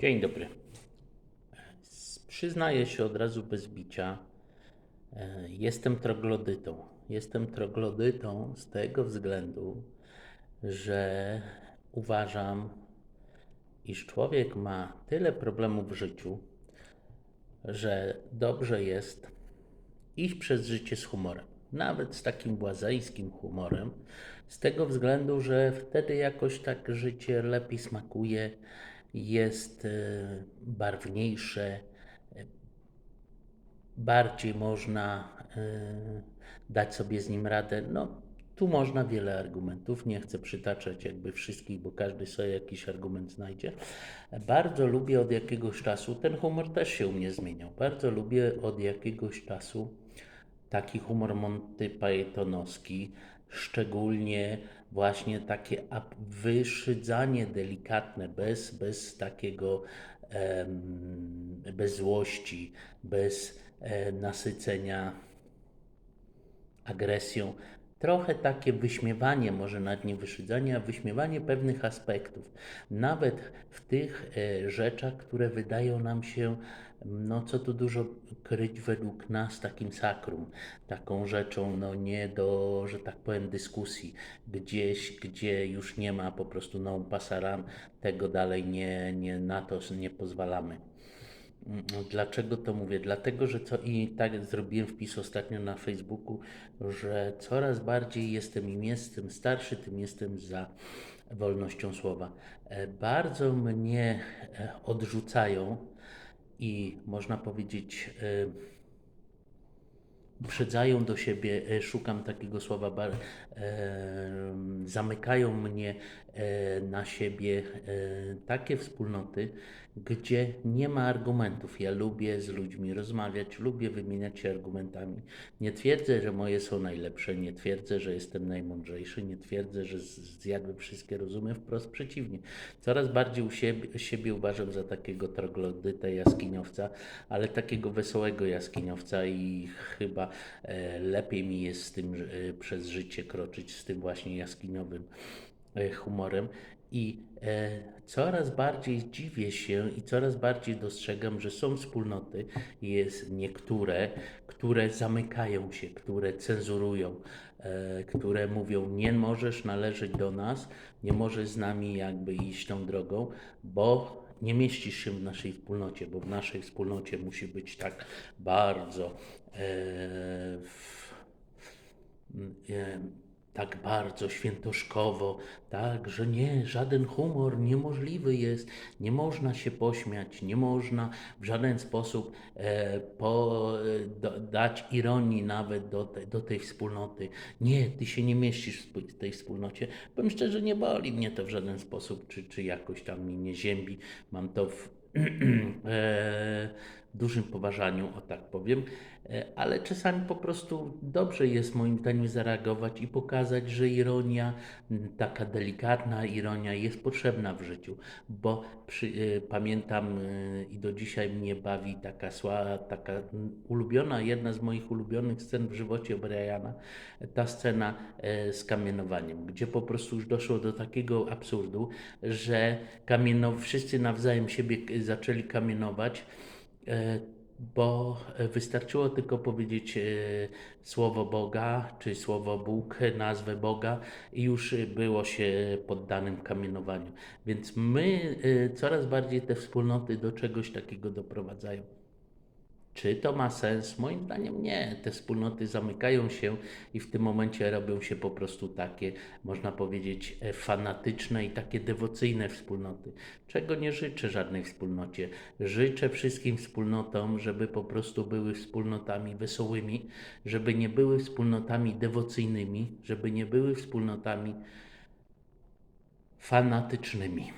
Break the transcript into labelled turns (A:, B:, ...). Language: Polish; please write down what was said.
A: Dzień dobry. Przyznaję się od razu bez bicia. e, Jestem troglodytą. Jestem troglodytą z tego względu, że uważam, iż człowiek ma tyle problemów w życiu, że dobrze jest iść przez życie z humorem. Nawet z takim błazeńskim humorem, z tego względu, że wtedy jakoś tak życie lepiej smakuje, jest e, barwniejsze, e, bardziej można e, dać sobie z nim radę. No, tu można wiele argumentów, nie chcę przytaczać jakby wszystkich, bo każdy sobie jakiś argument znajdzie. Bardzo lubię od jakiegoś czasu, ten humor też się u mnie zmieniał, bardzo lubię od jakiegoś czasu taki humor Monty Pythonowski, szczególnie właśnie takie wyszydzanie delikatne, bez, bez takiego, bez złości, bez e, nasycenia agresją. Trochę takie wyśmiewanie, może nawet nie wyszydzanie, wyśmiewanie pewnych aspektów. Nawet w tych e, rzeczach, które wydają nam się, no co tu dużo kryć według nas takim sakrum, taką rzeczą, no nie do, że tak powiem, dyskusji, gdzieś, gdzie już nie ma po prostu no pasaran, tego dalej nie, nie na to nie pozwalamy. Dlaczego to mówię? Dlatego, że co i tak zrobiłem wpis ostatnio na Facebooku, że coraz bardziej jestem im jestem starszy, tym jestem za wolnością słowa. E, Bardzo mnie e, odrzucają i można powiedzieć, e, uprzedzają do siebie, e, szukam takiego słowa, e, zamykają mnie e, na siebie takie wspólnoty, gdzie nie ma argumentów. Ja lubię z ludźmi rozmawiać, lubię wymieniać się argumentami. Nie twierdzę, że moje są najlepsze, nie twierdzę, że jestem najmądrzejszy, nie twierdzę, że zjadłem wszystkie rozumy, wprost przeciwnie. Coraz bardziej u siebie, siebie uważam za takiego troglodytę, jaskiniowca, ale takiego wesołego jaskiniowca i chyba lepiej mi jest z tym e, przez życie kroczyć, z tym właśnie jaskiniowym e, humorem. I e, coraz bardziej dziwię się i coraz bardziej dostrzegam, że są wspólnoty, jest niektóre, które zamykają się, które cenzurują, e, które mówią, nie możesz należeć do nas, nie możesz z nami jakby iść tą drogą, bo nie mieścisz się w naszej wspólnocie, bo w naszej wspólnocie musi być tak bardzo e, w, e, tak bardzo świętoszkowo, tak, że nie, żaden humor niemożliwy jest, nie można się pośmiać, nie można w żaden sposób e, po, e, do, dać ironii nawet do, do tej wspólnoty. Nie, ty się nie mieścisz w tej wspólnocie. Powiem szczerze, nie boli mnie to w żaden sposób, czy, czy jakoś tam mi nie ziębi. Mam to w dużym poważaniu, o tak powiem, E, ale czasami po prostu dobrze jest moim zdaniem zareagować i pokazać, że ironia, taka delikatna ironia jest potrzebna w życiu, bo przy, e, pamiętam e, i do dzisiaj mnie bawi taka sła, taka ulubiona, jedna z moich ulubionych scen w żywocie Briana, ta scena e, z kamienowaniem, gdzie po prostu już doszło do takiego absurdu, że kamieno, wszyscy nawzajem siebie zaczęli kamienować, e, bo wystarczyło tylko powiedzieć e, słowo Boga, czy słowo Bóg, nazwę Boga i już było się poddanym kamienowaniu. Więc my e, coraz bardziej te wspólnoty do czegoś takiego doprowadzają. Czy to ma sens? Moim zdaniem nie. Te wspólnoty zamykają się i w tym momencie robią się po prostu takie, można powiedzieć, e, fanatyczne i takie dewocyjne wspólnoty. Czego nie życzę żadnej wspólnocie. Życzę wszystkim wspólnotom, żeby po prostu były wspólnotami wesołymi, żeby nie były wspólnotami dewocyjnymi, żeby nie były wspólnotami fanatycznymi.